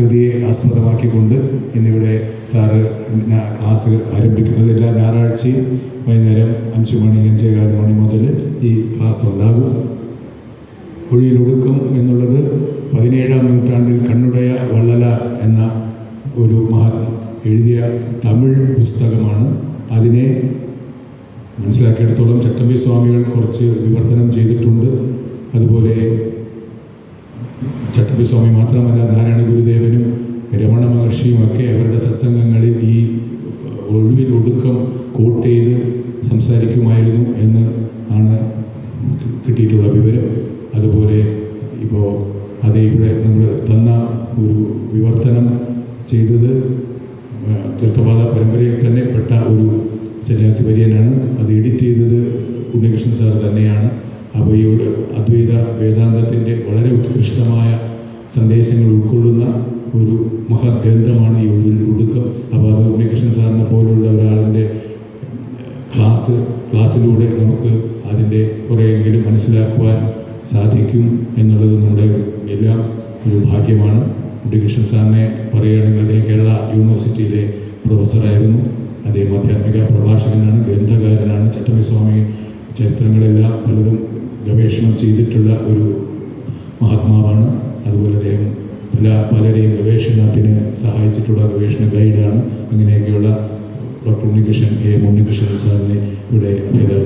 കൃതിയെ ആസ്പദമാക്കിക്കൊണ്ട് ഇന്നിവിടെ sir class ആരംഭിക്കുന്നത്. എല്ലാ ഞായറാഴ്ചയും വൈകുന്നേരം അഞ്ച് മണി അഞ്ചേകാൽ മണി മുതൽ ഈ ക്ലാസ് ഉണ്ടാകും. കുഴിയിലൊടുക്കം എന്നുള്ളത് പതിനേഴാം നൂറ്റാണ്ടിൽ കണ്ണുടയ വള്ളല എന്ന ഒരു മഹാ എഴുതിയ തമിഴ് പുസ്തകമാണ്. അതിനെ മനസ്സിലാക്കിയെടുത്തോളം ചട്ടമ്പി സ്വാമികൾ കുറച്ച് വിവർത്തനം ചെയ്തിട്ടുണ്ട്. അതുപോലെ ചട്ടമ്പി സ്വാമി മാത്രമല്ല നാരായണ ഗുരുദേവനും രമണ മഹർഷിയും ഒക്കെ അവരുടെ സത്സംഗങ്ങളിൽ ഈ ഒഴിവിൽ ഒടുക്കം കോട്ട് ചെയ്ത് സംസാരിക്കുമായിരുന്നു എന്ന് ആണ് കിട്ടിയിട്ടുള്ള വിവരം. അതുപോലെ ഇപ്പോൾ അത് ഇവിടെ നമ്മൾ തന്ന ഒരു വിവർത്തനം ചെയ്തത് തീർത്ഥപാത പരമ്പരയിൽ തന്നെ പെട്ട ഒരു സന്യാസി വര്യനാണ്. അത് എഡിറ്റ് ചെയ്തത് ഉണ്ണികൃഷ്ണൻ സാർ തന്നെയാണ്. അപ്പോൾ ഈ ഒരു അദ്വൈത വേദാന്തത്തിന്റെ വളരെ ഉത്കൃഷ്ടമായ സന്ദേശങ്ങൾ ഉൾക്കൊള്ളുന്ന ഒരു മഹത് ഗ്രന്ഥമാണ് ഈ ഒരു ഒടുക്കം. അപ്പോൾ അത് ഉണ്ണികൃഷ്ണൻ സാറിനെ പോലുള്ള ഒരാളിന്റെ ക്ലാസ് ക്ലാസ്സിലൂടെ നമുക്ക് അതിന്റെ കുറേയെങ്കിലും മനസ്സിലാക്കുവാൻ സാധിക്കും എന്നുള്ളത് നമ്മുടെ എല്ലാം ഒരു ഭാഗ്യമാണ്. ഉണ്ണികൃഷ്ണൻ സാറിനെ പറയുകയാണെങ്കിൽ അദ്ദേഹം കേരള യൂണിവേഴ്സിറ്റിയിലെ പ്രൊഫസറായിരുന്നു. അദ്ദേഹം ആധ്യാത്മിക പ്രഭാഷകനാണ് ഗ്രന്ഥകാരനാണ്. ചട്ടമ്പി സ്വാമി ചരിത്രങ്ങളെല്ലാം പലതും ഗവേഷണം ചെയ്തിട്ടുള്ള ഒരു മഹാത്മാവാണ്. അതുപോലെ അദ്ദേഹം പല പലരെയും ഗവേഷണത്തിന് സഹായിച്ചിട്ടുള്ള ഗവേഷണ ഗൈഡാണ്. അങ്ങനെയൊക്കെയുള്ള ഡോക്ടർ ഉണ്ണികൃഷ്ണൻ എ. ഉണ്ണികൃഷ്ണൻ സാറിനെ ഇവിടെ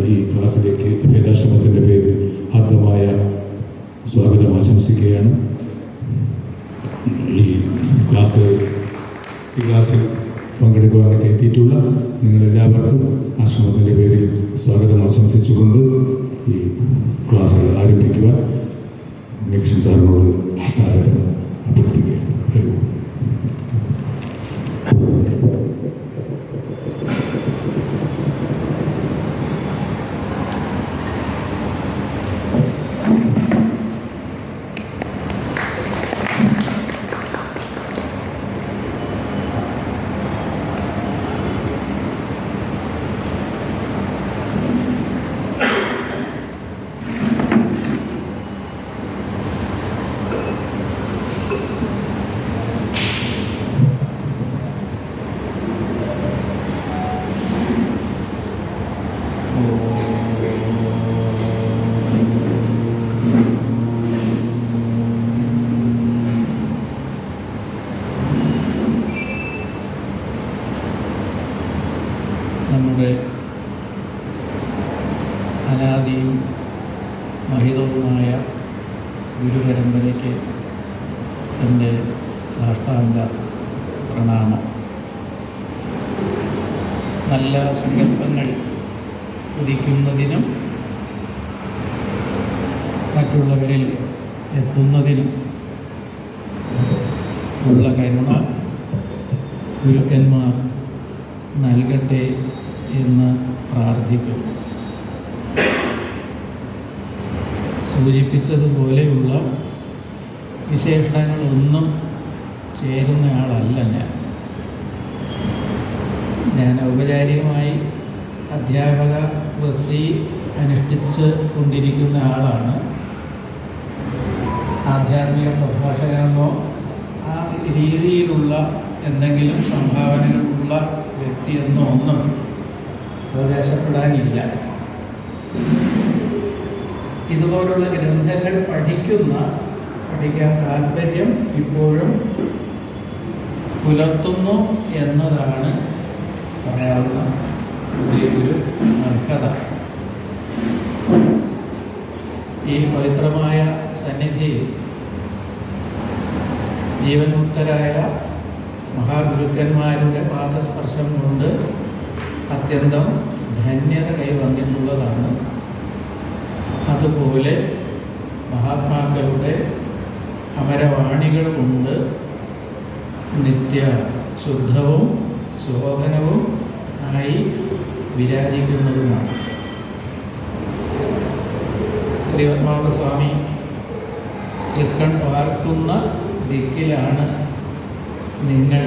ഈ ക്ലാസ്സിലേക്ക് അഭേദാശ്രമത്തിന്റെ പേരിൽ ആർദ്രമായ സ്വാഗതം ആശംസിക്കുകയാണ്. ഈ ക്ലാസ് ഈ ക്ലാസ്സിൽ പങ്കെടുക്കുവാനൊക്കെ എത്തിയിട്ടുള്ള നിങ്ങളെല്ലാവർക്കും ആശ്രമത്തിന്റെ പേരിൽ സ്വാഗതം ആശംസിച്ചുകൊണ്ട് ഈ ക്ലാസ്സുകൾ ആരംഭിക്കുവാൻ നിക്ഷൻ സാറിനോട് സാദരം മഹിതവുമായ ഗുരുപരമ്പരയ്ക്ക് എന്റെ സാഷ്ടാംഗ പ്രണാമം. നല്ല സങ്കല്പങ്ങൾ ഉദിക്കുന്നതിനും മറ്റുള്ളവരിൽ എത്തുന്നതിനും ഉള്ള കരുണ ഗുരുക്കന്മാർ നൽകട്ടെ എന്ന് പ്രാർത്ഥിക്കുന്നു. സൂചിപ്പിച്ചതുപോലെയുള്ള വിശേഷണങ്ങളൊന്നും ചേരുന്നയാളല്ല ഞാൻ. ഞാൻ ഔപചാരികമായി അധ്യാപക വൃത്തി അനുഷ്ഠിച്ച് കൊണ്ടിരിക്കുന്ന ആളാണ് ആധ്യാത്മിക പ്രഭാഷകനെന്നോ ആ രീതിയിലുള്ള എന്തെങ്കിലും സംഭാവനകളുള്ള വ്യക്തിയെന്നോ ഒന്നും അവകാശപ്പെടാനില്ല. ഇതുപോലുള്ള ഗ്രന്ഥങ്ങൾ പഠിക്കുന്ന പഠിക്കാൻ താല്പര്യം ഇപ്പോഴും പുലർത്തുന്നു എന്നതാണ് പറയാവുന്ന ഒരു അർഹത. ഈ പവിത്രമായ സന്നിധിയിൽ ജീവൻമുക്തരായ മഹാഗുരുക്കന്മാരുടെ പാദസ്പർശം കൊണ്ട് അത്യന്തം ധന്യത കൈവന്നിട്ടുള്ളതാണ് അതുപോലെ മഹാത്മാക്കളുടെ അമരവാണികൾ കൊണ്ട് നിത്യ ശുദ്ധവും ശോഭനവും ആയി വിരാജിക്കുന്നതുമാണ്. ശ്രീപത്മാവസ്വാമി തൃക്കൺ പാർക്കുന്ന ദിക്കിലാണ് നിങ്ങൾ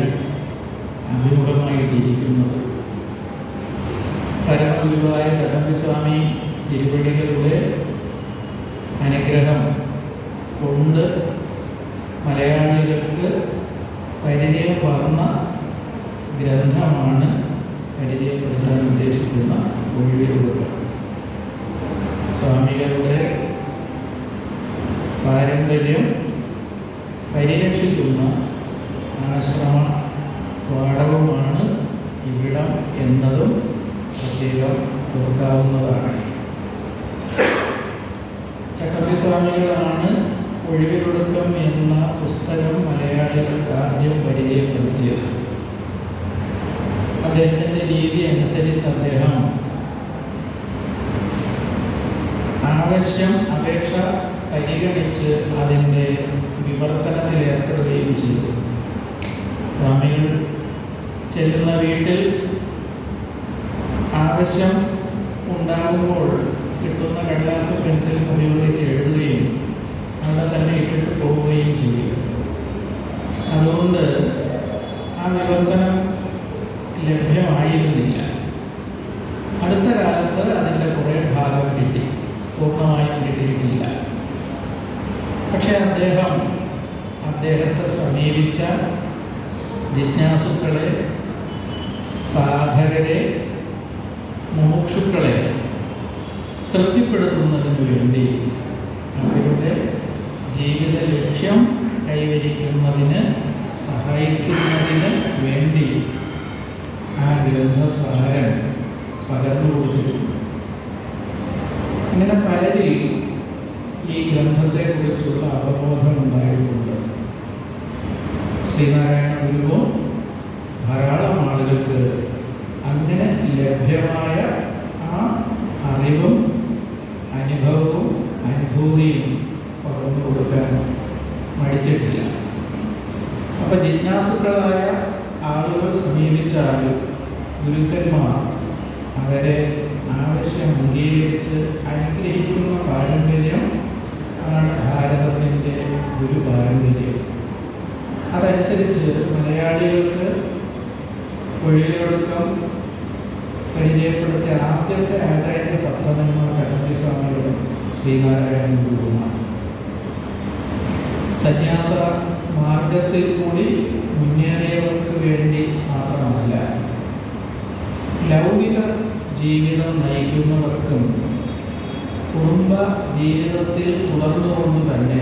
അഭിമുഖമായിട്ടിരിക്കുന്നത്. പരമഗുരുവായ ചട്ടമ്പിസ്വാമി തിരുവടികളുടെ അനുഗ്രഹം കൊണ്ട് മലയാളികൾക്ക് പരിചയപ്പെടുന്ന ഗ്രന്ഥമാണ് പരിചയപ്പെടുത്താൻ ഉദ്ദേശിക്കുന്ന ഒഴിവുകൾ സ്വാമികളുടെ പാരമ്പര്യം പരിരക്ഷിക്കുന്ന ആശ്രമ പാഠവുമാണ് ഇവിടം എന്നതും പ്രത്യേകം ഓർക്കാവുന്നതാണ്. രീതി അനുസരിച്ച് അദ്ദേഹം ആവശ്യം അപേക്ഷ പരിഗണിച്ച് അതിന്റെ വിവർത്തനത്തിൽ ഏർപ്പെടുകയും ചെയ്തു. സ്വാമികൾ ചെല്ലുന്ന വീട്ടിൽ ആവശ്യം ഉണ്ടാകുമ്പോൾ കിട്ടുന്ന കടലാസ് പെൻസിൽ ഉപയോഗിച്ച് എഴുതുകയും അവിടെ തന്നെ ഇട്ടിട്ട് പോവുകയും ചെയ്യും അതുകൊണ്ട് ആ വിവർത്തനം ലഭ്യമായിരുന്നില്ല. അടുത്ത കാലത്ത് അതിന്റെ കുറേ ഭാഗം കിട്ടി. പൂർണമായും കിട്ടിയിട്ടില്ല. പക്ഷേ അദ്ദേഹം അദ്ദേഹത്തെ സമീപിച്ച ജിജ്ഞാസുക്കളെ സാധകരെ മുമുക്ഷുക്കളെ തൃപ്തിപ്പെടുത്തുന്നതിന് വേണ്ടി അവരുടെ ജീവിത ലക്ഷ്യം കൈവരിക്കുന്നതിന് സഹായിക്കുന്നതിന് വേണ്ടി ആ ഗ്രന്ഥസാരം പകർന്നു കൊടുത്തിട്ടുണ്ട്. അങ്ങനെ പലരിൽ ഈ ഗ്രന്ഥത്തെക്കുറിച്ചുള്ള അവബോധം ഉണ്ടായിട്ടുണ്ട്. ശ്രീനാരായണ ഗുരുവും ധാരാളം ആളുകൾക്ക് അങ്ങനെ ലഭ്യമായ ആ അറിവും അനുഭവവും അനുഭൂതിയും പകർന്നു കൊടുക്കാൻ മടിച്ചിട്ടില്ല. അപ്പം ജിജ്ഞാസുക്കളായ ആളുകൾ സമീപിച്ചാൽ ഗുരുക്കന്മാർ അവരെ ആവശ്യം അംഗീകരിച്ച് അനുഗ്രഹിക്കുന്ന പാരമ്പര്യം ആണ് ഭാരതത്തിന്റെ ഗുരു പാരമ്പര്യം. അതനുസരിച്ച് മലയാളികൾക്ക് ഒഴികളൊടുക്കം പരിചയപ്പെടുത്തിയ ആദ്യത്തെ ആചാര്യ സപ്തമന്മാർ കടമ്പി സ്വാമികളും ശ്രീനാരായണ ഗുരുവുമാണ് സന്യാസ മാർഗത്തിൽ കൂടി മുന്നേറിയവർക്ക് വേണ്ടി മാത്രമല്ല ലൗകിക ജീവിതം നയിക്കുന്നവർക്കും കുടുംബ ജീവിതത്തിൽ തുടർന്നുകൊണ്ട് തന്നെ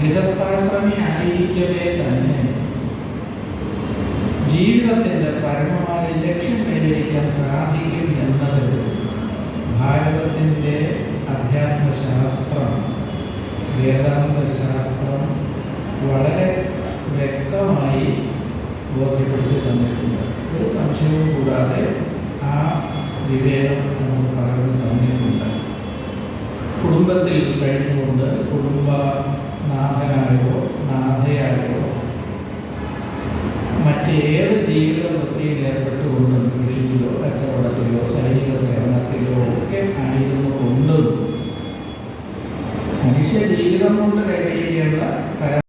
ഗൃഹസ്ഥാശ്രമി ആയിരിക്കവേ തന്നെ. ജീവിതത്തിന്റെ പരമമായ ലക്ഷ്യം കൈവരിക്കാൻ സാധിക്കും എന്നത് ഭാരതത്തിന്റെ അധ്യാത്മശാസ്ത്രം വേദാന്തശാസ്ത്രം വളരെ വ്യക്തമായി ബോധ്യപ്പെടുത്തി തന്നിട്ടുണ്ട്. ഒരു സംശയവും കൂടാതെ ആ വിവേകം നമുക്ക് പലരും തന്നിട്ടുണ്ട് കുടുംബത്തിൽ കഴിഞ്ഞുകൊണ്ട് കുടുംബനാഥനായോ നാഥ